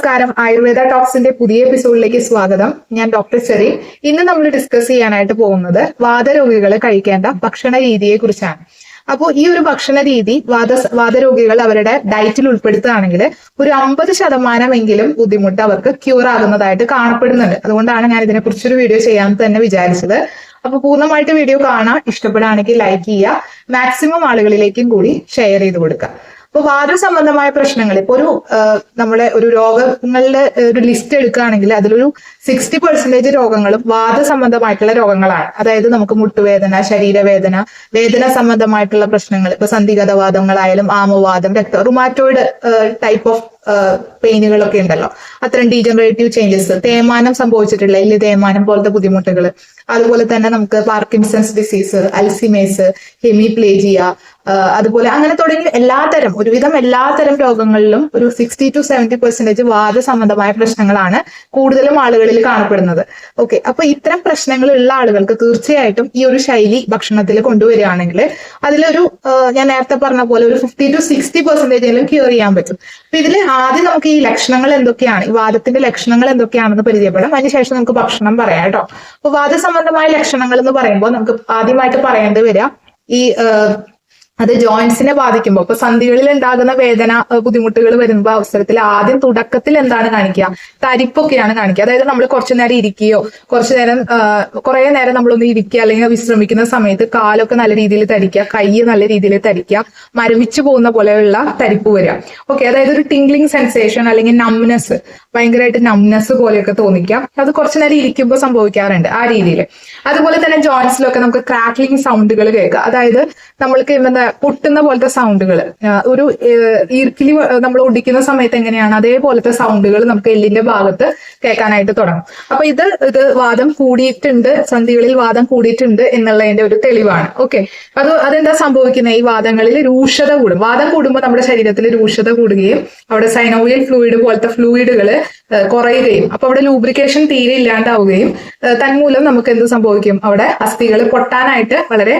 നമസ്കാരം. ആയുർവേദ ടോക്സിന്റെ പുതിയ എപ്പിസോഡിലേക്ക് സ്വാഗതം. ഞാൻ ഡോക്ടർ ചെറി ഇന്ന് നമ്മൾ ഡിസ്കസ് ചെയ്യാനായിട്ട് പോകുന്നത് വാദരോഗികൾ കഴിക്കേണ്ട ഭക്ഷണ രീതിയെ കുറിച്ചാണ്. അപ്പോൾ ഈ ഒരു ഭക്ഷണ രീതി വാദ വാദരോഗികൾ അവരുടെ ഡയറ്റിൽ ഉൾപ്പെടുത്തുകയാണെങ്കിൽ ഒരു അമ്പത് ശതമാനമെങ്കിലും ബുദ്ധിമുട്ട് അവർക്ക് ക്യൂർ ആകുന്നതായിട്ട് കാണപ്പെടുന്നുണ്ട്. അതുകൊണ്ടാണ് ഞാൻ ഇതിനെ കുറിച്ചൊരു വീഡിയോ ചെയ്യാൻ തന്നെ വിചാരിച്ചത്. അപ്പൊ പൂർണമായിട്ട് വീഡിയോ കാണാൻ ഇഷ്ടപ്പെടുകയാണെങ്കിൽ ലൈക്ക് ചെയ്യുക. മാക്സിമം ആളുകളിലേക്കും കൂടി ഷെയർ ചെയ്ത് കൊടുക്കുക. അപ്പൊ വാദ സംബന്ധമായ പ്രശ്നങ്ങൾ ഇപ്പൊ ഒരു നമ്മളെ ഒരു രോഗങ്ങളുടെ ഒരു ലിസ്റ്റ് എടുക്കുകയാണെങ്കിൽ അതിലൊരു സിക്സ്റ്റി പെർസെന്റേജ് രോഗങ്ങളും വാദ സംബന്ധമായിട്ടുള്ള രോഗങ്ങളാണ്. അതായത് നമുക്ക് മുട്ടുവേദന ശരീരവേദന വേദന സംബന്ധമായിട്ടുള്ള പ്രശ്നങ്ങൾ ഇപ്പൊ സന്ധിഗതവാദങ്ങളായാലും ആമവാദം രക്ത റുമാറ്റോയിഡ് ടൈപ്പ് ഓഫ് പെയിനുകളൊക്കെ ഉണ്ടല്ലോ. അത്തരം ഡീജനറേറ്റീവ് ചേഞ്ചസ് തേമാനം സംഭവിച്ചിട്ടുള്ള എല്ല് തേമാനം പോലത്തെ ബുദ്ധിമുട്ടുകൾ അതുപോലെ തന്നെ നമുക്ക് പാർക്കിൻസൺസ് ഡിസീസ് അൽസിമേസ് ഹെമിപ്ലേജിയ അതുപോലെ അങ്ങനെ തുടങ്ങി എല്ലാത്തരം ഒരുവിധം എല്ലാത്തരം രോഗങ്ങളിലും ഒരു സിക്സ്റ്റി ടു സെവന്റി പെർസെന്റേജ് വാദ സംബന്ധമായ പ്രശ്നങ്ങളാണ് കൂടുതലും ആളുകളിൽ കാണപ്പെടുന്നത്. ഓക്കെ അപ്പൊ ഇത്തരം പ്രശ്നങ്ങളുള്ള ആളുകൾക്ക് തീർച്ചയായിട്ടും ഈ ഒരു ശൈലി ഭക്ഷണത്തിൽ കൊണ്ടുവരികയാണെങ്കിൽ അതിലൊരു ഞാൻ നേരത്തെ പറഞ്ഞ പോലെ ഒരു ഫിഫ്റ്റി ടു സിക്സ്റ്റി പെർസെന്റേജെങ്കിലും ക്യൂർ ചെയ്യാൻ പറ്റും. അപ്പൊ ഇതിൽ ആദ്യം നമുക്ക് ഈ ലക്ഷണങ്ങൾ എന്തൊക്കെയാണ്? ഈ വാദത്തിന്റെ ലക്ഷണങ്ങൾ എന്തൊക്കെയാണെന്ന് പരിചയപ്പെടാം. അതിനുശേഷം നമുക്ക് ഭക്ഷണം പറയാം കേട്ടോ. അപ്പൊ വാദസംബന്ധമായ ലക്ഷണങ്ങൾ എന്ന് പറയുമ്പോൾ നമുക്ക് ആദ്യമായിട്ട് പറയേണ്ടി വരിക ഈ അത് ജോയിന്റ്സിനെ ബാധിക്കുമ്പോൾ ഇപ്പൊ സന്ധികളിൽ ഉണ്ടാകുന്ന വേദന ബുദ്ധിമുട്ടുകൾ വരുമ്പോൾ അവസരത്തിൽ ആദ്യം തുടക്കത്തിൽ എന്താണ് കാണിക്കുക? തരിപ്പൊക്കെയാണ് കാണിക്കുക. അതായത് നമ്മൾ കുറച്ചു നേരം ഇരിക്കുകയോ കുറച്ചു നേരം കുറെ നേരം നമ്മളൊന്ന് ഇരിക്കുക അല്ലെങ്കിൽ വിശ്രമിക്കുന്ന സമയത്ത് കാലൊക്കെ നല്ല രീതിയിൽ തരിക്കുക കൈ നല്ല രീതിയിൽ തരിക്കുക മരവിച്ചു പോകുന്ന പോലെയുള്ള തരിപ്പ് വരിക. ഓക്കെ അതായത് ഒരു ടിംഗ്ലിംഗ് സെൻസേഷൻ അല്ലെങ്കിൽ നംനെസ് ഭയങ്കരമായിട്ട് നംനെസ് പോലെയൊക്കെ തോന്നിക്കാം. അത് കുറച്ചു നേരം ഇരിക്കുമ്പോൾ സംഭവിക്കാറുണ്ട് ആ രീതിയിൽ അതുപോലെ തന്നെ ജോയിൻസിലൊക്കെ നമുക്ക് ക്രാക്ലിംഗ് സൗണ്ടുകൾ കേൾക്കാം. അതായത് നമ്മൾക്ക് എന്താ പൊട്ടുന്ന പോലത്തെ സൗണ്ടുകൾ ഒരു ഈർക്കിലി നമ്മൾ ഒടിക്കുന്ന സമയത്ത് എങ്ങനെയാണ് അതേപോലത്തെ സൗണ്ടുകൾ നമുക്ക് എല്ലിന്റെ ഭാഗത്ത് കേൾക്കാനായിട്ട് തുടങ്ങും. അപ്പൊ ഇത് ഇത് വാദം കൂടിയിട്ടുണ്ട്. സന്ധികളിൽ വാദം കൂടിയിട്ടുണ്ട് എന്നുള്ളതിന്റെ ഒരു തെളിവാണ്. ഓക്കെ. അത് അതെന്താ സംഭവിക്കുന്നത്? ഈ വാദങ്ങളിൽ രൂക്ഷത കൂടും. വാദം കൂടുമ്പോൾ നമ്മുടെ ശരീരത്തിൽ രൂക്ഷത കൂടുകയും അവിടെ സൈനോവിയൽ ഫ്ലൂയിഡ് പോലത്തെ ഫ്ലൂയിഡുകൾ കുറയുകയും അപ്പൊ അവിടെ ലൂബ്രിക്കേഷൻ തീരെ ഇല്ലാണ്ടാവുകയും തന്മൂലം നമുക്ക് എന്ത് സംഭവിക്കും? അവിടെ അസ്ഥികൾ പൊട്ടാനായിട്ട് വളരെ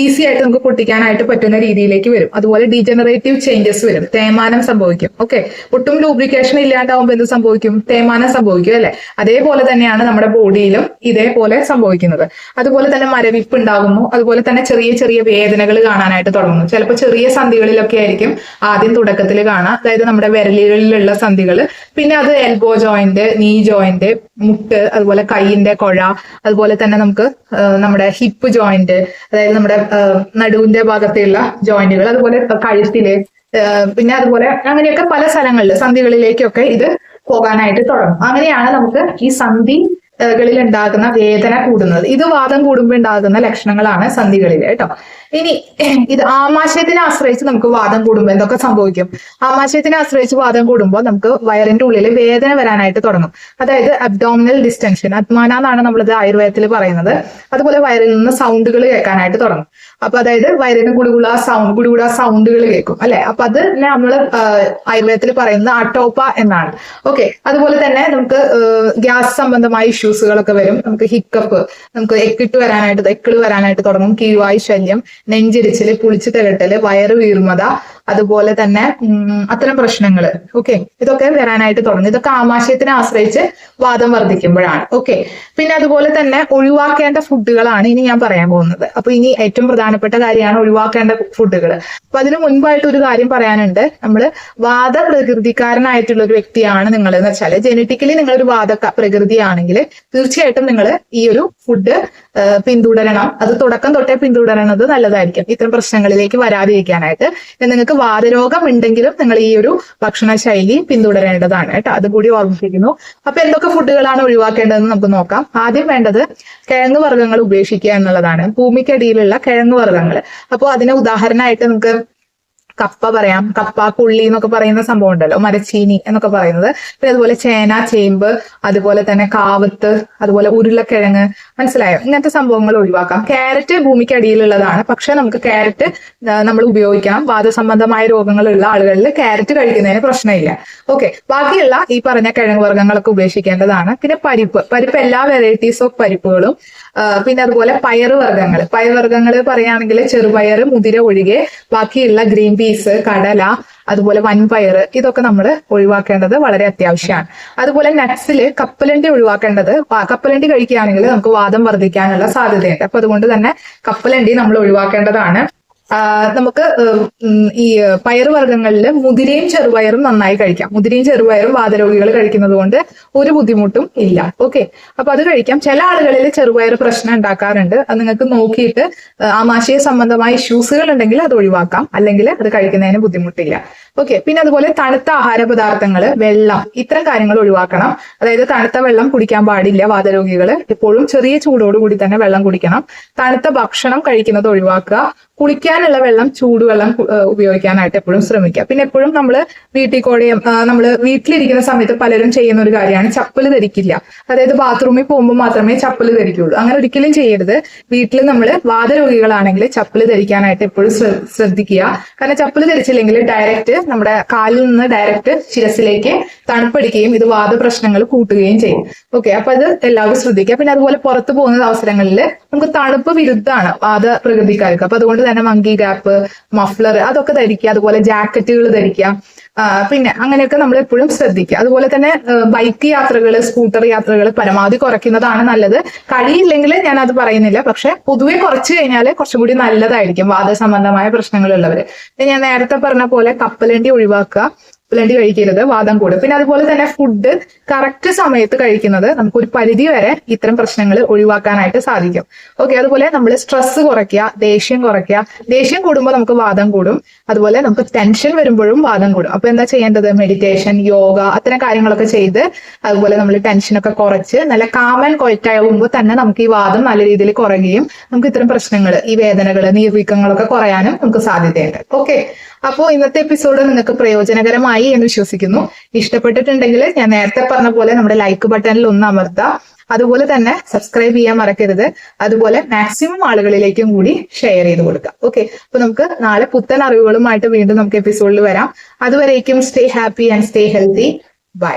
ഈസി ആയിട്ട് നമുക്ക് പൊട്ടിക്കാനായിട്ട് പറ്റുന്ന രീതിയിലേക്ക് വരും. അതുപോലെ ഡീജനറേറ്റീവ് ചേഞ്ചസ് വരും. തേമാനം സംഭവിക്കും. ഓക്കെ ഒട്ടും ലൂബ്രിക്കേഷൻ ഇല്ലാണ്ടാവുമ്പോൾ എന്ത് സംഭവിക്കും? തേമാനം സംഭവിക്കും അല്ലെ? അതേപോലെ തന്നെയാണ് നമ്മുടെ ബോഡിയിലും ഇതേപോലെ സംഭവിക്കുന്നത്. അതുപോലെ തന്നെ മരവിപ്പ് ഉണ്ടാകുന്നു. അതുപോലെ തന്നെ ചെറിയ ചെറിയ വേദനകൾ കാണാനായിട്ട് തുടങ്ങുന്നു. ചിലപ്പോൾ ചെറിയ സന്ധികളിലൊക്കെ ആയിരിക്കും ആദ്യം തുടക്കത്തിൽ കാണാം അതായത് നമ്മുടെ വിരലുകളിലുള്ള സന്ധികൾ പിന്നെ അത് എൽബോ ജോയിന്റ് നീ ജോയിന്റ് മുട്ട് അതുപോലെ കൈയിന്റെ കുഴ അതുപോലെ തന്നെ നമുക്ക് നമ്മുടെ ഹിപ്പ് ജോയിന്റ് അതായത് നമ്മുടെ നടുവിന്റെ ഭാഗത്തുള്ള ജോയിന്റുകൾ അതുപോലെ കഴുത്തിൽ പിന്നെ അതുപോലെ അങ്ങനെയൊക്കെ പല സ്ഥലങ്ങളിൽ സന്ധികളിലേക്കൊക്കെ ഇത് പോകാനായിട്ട് തുടങ്ങും. അങ്ങനെയാണ് നമുക്ക് ഈ സന്ധി കളിൽ ഉണ്ടാകുന്ന വേദന കൂടുന്നത്. ഇത് വാദം കൂടുമ്പോൾ ഉണ്ടാകുന്ന ലക്ഷണങ്ങളാണ് സന്ധികളിൽ കേട്ടോ. ഇനി ഇത് ആമാശയത്തിനെ ആശ്രയിച്ച് നമുക്ക് വാദം കൂടുമ്പോൾ എന്തൊക്കെ സംഭവിക്കും? ആമാശയത്തിനെ ആശ്രയിച്ച് വാദം കൂടുമ്പോൾ നമുക്ക് വയറിന്റെ ഉള്ളിൽ വേദന വരാനായിട്ട് തുടങ്ങും. അതായത് അബ്ഡോമിനൽ ഡിസ്റ്റൻഷൻ അത്മാന എന്നാണ് നമ്മളിത് ആയുർവേദത്തിൽ പറയുന്നത്. അതുപോലെ വയറിൽ നിന്ന് സൗണ്ടുകൾ കേൾക്കാനായിട്ട് തുടങ്ങും. അപ്പൊ അതായത് വയറിന് ഗുടുകുള സൗണ്ട് ഗുടുകുട സൗണ്ടുകൾ കേൾക്കും അല്ലെ? അപ്പൊ അത് നമ്മൾ ആയുർവേദത്തിൽ പറയുന്നത് അട്ടോപ്പ എന്നാണ്. ഓക്കെ അതുപോലെ തന്നെ നമുക്ക് ഗ്യാസ് സംബന്ധമായ ഇഷ്യൂസുകളൊക്കെ വരും. നമുക്ക് ഹിക്കപ്പ് നമുക്ക് എക്കിട്ട് വരാനായിട്ട് എക്കിൾ വരാനായിട്ട് തുടങ്ങും. കീവായ് ശല്യം നെഞ്ചിരിച്ചിൽ പുളിച്ചു തികട്ടൽ വയറ് വീർമത അതുപോലെ തന്നെ അത്തരം പ്രശ്നങ്ങൾ ഓക്കെ ഇതൊക്കെ വരാനായിട്ട് തുടങ്ങും. ഇതൊക്കെ ആമാശയത്തിനെ ആശ്രയിച്ച് വാദം വർദ്ധിക്കുമ്പോഴാണ്. ഓക്കെ പിന്നെ അതുപോലെ തന്നെ ഒഴിവാക്കേണ്ട ഫുഡുകളാണ് ഇനി ഞാൻ പറയാൻ പോകുന്നത്. അപ്പൊ ഇനി ഏറ്റവും പ്രധാനപ്പെട്ട കാര്യമാണ് ഒഴിവാക്കേണ്ട ഫുഡുകൾ അപ്പൊ അതിന് മുൻപായിട്ട് ഒരു കാര്യം പറയാനുണ്ട്. നമ്മൾ വാദ പ്രകൃതിക്കാരനായിട്ടുള്ള ഒരു വ്യക്തിയാണ് നിങ്ങൾ എന്ന് വെച്ചാൽ ജനറ്റിക്കലി നിങ്ങൾ ഒരു വാദ പ്രകൃതിയാണെങ്കിൽ തീർച്ചയായിട്ടും നിങ്ങൾ ഈ ഒരു ഫുഡ് പിന്തുടരണം. അത് തുടക്കം തൊട്ടേ പിന്തുടരണത് നല്ലതായിരിക്കും. ഇത്തരം പ്രശ്നങ്ങളിലേക്ക് വരാതിരിക്കാനായിട്ട് നിങ്ങൾക്ക് വാതരോഗം ഉണ്ടെങ്കിലും നിങ്ങൾ ഈ ഒരു ഭക്ഷണ ശൈലി പിന്തുടരേണ്ടതാണ് കേട്ടോ. അതുകൂടി ഓർമ്മിപ്പിക്കുന്നു. അപ്പൊ എന്തൊക്കെ ഫുഡുകളാണ് ഒഴിവാക്കേണ്ടതെന്ന് നമുക്ക് നോക്കാം. ആദ്യം വേണ്ടത് കിഴങ്ങ് വർഗങ്ങൾ ഉപേക്ഷിക്കുക എന്നുള്ളതാണ്. ഭൂമിക്കടിയിലുള്ള കിഴങ്ങ് വർഗങ്ങൾ. അപ്പോൾ അതിന് ഉദാഹരണമായിട്ട് നമുക്ക് കപ്പ പറയാം. കപ്പ പുള്ളി എന്നൊക്കെ പറയുന്ന സംഭവം ഉണ്ടല്ലോ. മരച്ചീനി എന്നൊക്കെ പറയുന്നത്. പിന്നെ അതുപോലെ ചേന ചേമ്പ് അതുപോലെ തന്നെ കാവത്ത് അതുപോലെ ഉരുളക്കിഴങ്ങ്. മനസ്സിലായോ? ഇങ്ങനത്തെ സംഭവങ്ങൾ ഒഴിവാക്കാം. ക്യാരറ്റ് ഭൂമിക്ക് അടിയിലുള്ളതാണ്. പക്ഷെ നമുക്ക് ക്യാരറ്റ് നമ്മൾ ഉപയോഗിക്കാം. വാദസംബന്ധമായ രോഗങ്ങളുള്ള ആളുകളിൽ ക്യാരറ്റ് കഴിക്കുന്നതിന് പ്രശ്നമില്ല. ഓക്കെ. ബാക്കിയുള്ള ഈ പറഞ്ഞ കിഴങ്ങ് വർഗങ്ങളൊക്കെ ഉപേക്ഷിക്കേണ്ടതാണ്. പിന്നെ പരിപ്പ്. പരിപ്പ് എല്ലാ വെറൈറ്റീസ് ഓഫ് പരിപ്പുകളും പിന്നെ അതുപോലെ പയറ് വർഗങ്ങൾ. പയർ വർഗങ്ങൾ പറയുകയാണെങ്കിൽ ചെറുപയർ മുതിര ഒഴികെ ബാക്കിയുള്ള ഗ്രീൻ പീസ് കടല അതുപോലെ വൻപയർ ഇതൊക്കെ നമ്മൾ ഒഴിവാക്കേണ്ടത് വളരെ അത്യാവശ്യമാണ്. അതുപോലെ നട്ട്സിൽ കപ്പലണ്ടി ഒഴിവാക്കേണ്ടത് കപ്പലണ്ടി കഴിക്കുകയാണെങ്കിൽ നമുക്ക് വാദം വർദ്ധിക്കാനുള്ള സാധ്യതയുണ്ട്. അപ്പൊ അതുകൊണ്ട് തന്നെ കപ്പലണ്ടി നമ്മൾ ഒഴിവാക്കേണ്ടതാണ്. നമുക്ക് ഈ പയറുവർഗങ്ങളിൽ മുതിരയും ചെറുപയറും നന്നായി കഴിക്കാം. മുതിരയും ചെറുപയറും വാതരോഗികൾ കഴിക്കുന്നത് കൊണ്ട് ഒരു ബുദ്ധിമുട്ടും ഇല്ല. ഓക്കെ. അപ്പൊ അത് കഴിക്കാം. ചില ആളുകളിൽ ചെറുപയർ പ്രശ്നം ഉണ്ടാക്കാറുണ്ട്. അത് നിങ്ങൾക്ക് നോക്കിയിട്ട് ആമാശയ സംബന്ധമായ ഇഷ്യൂസുകൾ ഉണ്ടെങ്കിൽ അത് ഒഴിവാക്കാം. അല്ലെങ്കിൽ അത് കഴിക്കുന്നതിന് ബുദ്ധിമുട്ടില്ല. ഓക്കെ. പിന്നെ അതുപോലെ തണുത്ത ആഹാര പദാർത്ഥങ്ങൾ വെള്ളം ഇത്തരം കാര്യങ്ങൾ ഒഴിവാക്കണം. അതായത് തണുത്ത വെള്ളം കുടിക്കാൻ പാടില്ല വാതരോഗികൾ എപ്പോഴും ചെറിയ ചൂടോടുകൂടി തന്നെ വെള്ളം കുടിക്കണം. തണുത്ത ഭക്ഷണം കഴിക്കുന്നത് ഒഴിവാക്കുക. കുളിക്കാനുള്ള വെള്ളം ചൂടുവെള്ളം ഉപയോഗിക്കാനായിട്ട് എപ്പോഴും ശ്രമിക്കുക. പിന്നെ എപ്പോഴും നമ്മൾ വീട്ടിൽ കൂടെയും നമ്മൾ വീട്ടിലിരിക്കുന്ന സമയത്ത് പലരും ചെയ്യുന്ന ഒരു കാര്യമാണ് ചപ്പൽ ധരിക്കില്ല. അതായത് ബാത്റൂമിൽ പോകുമ്പോൾ മാത്രമേ ചപ്പൽ ധരിക്കുള്ളൂ. അങ്ങനെ ഒരിക്കലും ചെയ്യരുത്. വീട്ടിൽ നമ്മൾ വാതരോഗികളാണെങ്കിൽ ചപ്പൽ ധരിക്കാനായിട്ട് എപ്പോഴും ശ്ര- ശ്രദ്ധിക്കുക. കാരണം ചപ്പൽ ധരിച്ചില്ലെങ്കിൽ ഡയറക്റ്റ് നമ്മുടെ കാലിൽ നിന്ന് ഡയറക്റ്റ് ശിരസിലേക്ക് തണുപ്പടിക്കുകയും ഇത് വാദപ്രശ്നങ്ങൾ കൂട്ടുകയും ചെയ്യും. ഓക്കെ അപ്പൊ അത് എല്ലാവരും ശ്രദ്ധിക്കുക. പിന്നെ അതുപോലെ പുറത്തു പോകുന്ന അവസരങ്ങളിൽ നമുക്ക് തണുപ്പ് വിരുദ്ധമാണ് വാദ പ്രകൃതിക്കാർക്ക് അപ്പൊ അതുകൊണ്ട് തന്നെ മങ്കി ഗ്യാപ്പ് മഫ്ലർ അതൊക്കെ ധരിക്കുക അതുപോലെ ജാക്കറ്റുകൾ ധരിക്കുക. ആ, പിന്നെ അങ്ങനെയൊക്കെ നമ്മൾ എപ്പോഴും ശ്രദ്ധിക്കുക. അതുപോലെ തന്നെ ബൈക്ക് യാത്രകൾ സ്കൂട്ടർ യാത്രകൾ പരമാവധി കുറയ്ക്കുന്നതാണ് നല്ലത്. കഴിയില്ലെങ്കിൽ ഞാൻ അത് പറയുന്നില്ല. പക്ഷെ പൊതുവെ കുറച്ച് കഴിഞ്ഞാൽ കുറച്ചും കൂടി നല്ലതായിരിക്കും വാദസംബന്ധമായ സംബന്ധമായ പ്രശ്നങ്ങളുള്ളവര്. ഞാൻ നേരത്തെ പറഞ്ഞ പോലെ കപ്പലണ്ടി ഒഴിവാക്കുക കപ്പലണ്ടി കഴിക്കരുത് വാദം കൂടും പിന്നെ അതുപോലെ തന്നെ ഫുഡ് കറക്റ്റ് സമയത്ത് കഴിക്കുന്നത് നമുക്ക് ഒരു പരിധി വരെ ഇത്തരം പ്രശ്നങ്ങൾ ഒഴിവാക്കാനായിട്ട് സാധിക്കും. ഓക്കെ അതുപോലെ നമ്മൾ സ്ട്രെസ് കുറയ്ക്കുക ദേഷ്യം കുറയ്ക്കുക. ദേഷ്യം കൂടുമ്പോൾ നമുക്ക് വാദം കൂടും. അതുപോലെ നമുക്ക് ടെൻഷൻ വരുമ്പോഴും വാദം കൂടും. അപ്പൊ എന്താ ചെയ്യേണ്ടത്? മെഡിറ്റേഷൻ യോഗ അത്തരം കാര്യങ്ങളൊക്കെ ചെയ്ത് അതുപോലെ നമ്മൾ ടെൻഷനൊക്കെ കുറച്ച് നല്ല കാമൻ കൊയറ്റാകുമ്പോൾ തന്നെ നമുക്ക് ഈ വാദം നല്ല രീതിയിൽ കുറയുകയും നമുക്ക് ഇത്തരം പ്രശ്നങ്ങൾ ഈ വേദനകൾ നീർവീക്കങ്ങളൊക്കെ കുറയാനും നമുക്ക് സാധ്യതയുണ്ട്. ഓക്കെ അപ്പോൾ ഇന്നത്തെ എപ്പിസോഡ് നിങ്ങൾക്ക് പ്രയോജനകരമായി എന്ന് വിശ്വസിക്കുന്നു. ഇഷ്ടപ്പെട്ടിട്ടുണ്ടെങ്കിൽ ഞാൻ നേരത്തെ പറഞ്ഞ പോലെ നമ്മുടെ ലൈക്ക് ബട്ടണിൽ ഒന്ന് അമർത്താം. അതുപോലെ തന്നെ സബ്സ്ക്രൈബ് ചെയ്യാൻ മറക്കരുത്. അതുപോലെ മാക്സിമം ആളുകളിലേക്കും കൂടി ഷെയർ ചെയ്ത് കൊടുക്കുക ഓക്കെ അപ്പൊ നമുക്ക് നാളെ പുത്തൻ അറിവുകളുമായിട്ട് വീണ്ടും നമുക്ക് എപ്പിസോഡിൽ വരാം. അതുവരേക്കും stay happy and stay healthy bye